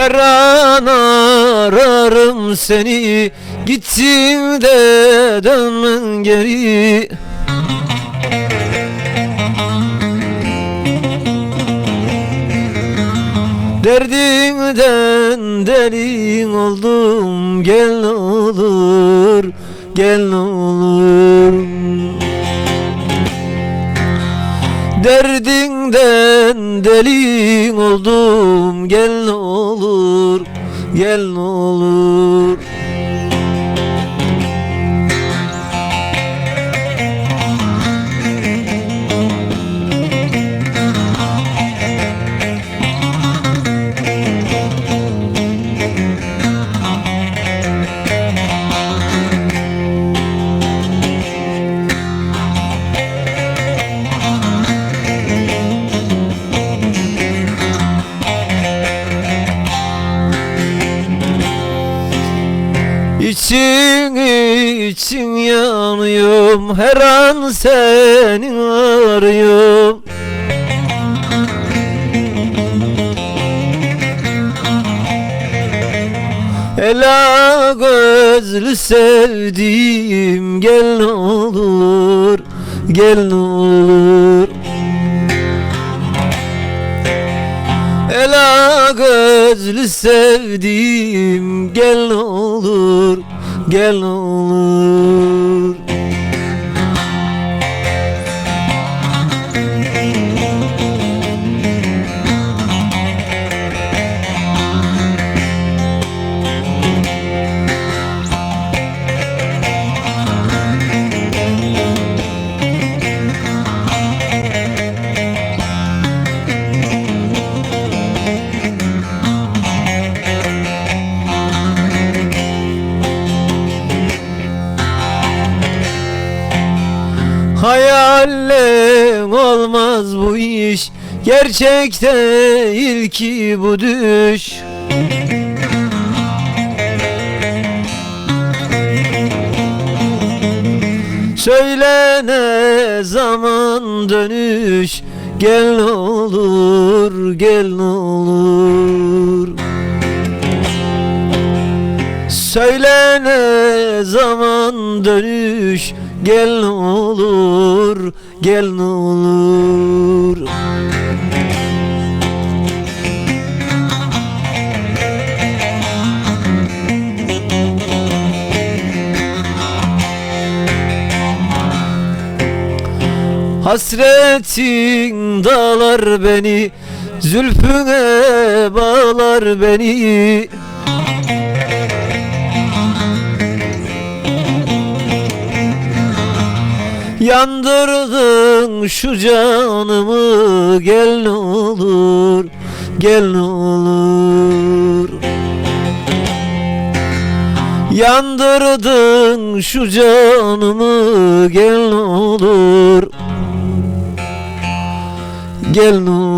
Her an ararım seni. Gittim de dönmen geri. Derdimden delin oldum. Gel olur Gel olur Derdinden delin oldum Gel ne olur Gel ne olur İçin için yanıyorum Her an seni arıyorum. Ela gözlü sevdiğim Gel ne olur Gel ne olur. Ela gözlü sevdiğim Gel ne olur Gel olur Hayalle olmaz bu iş. Gerçek değil ki bu düş. Söyle ne zaman dönüş. Gel ne olur gel ne olur Söyle ne zaman dönüş Gel ne olur Gel ne olur. Hasretin dağlar beni Zülfüne bağlar beni Yandırdın şu canımı Gel ne olur Gel ne olur. Yandırdın şu canımı Gel ne olur Gel ne olur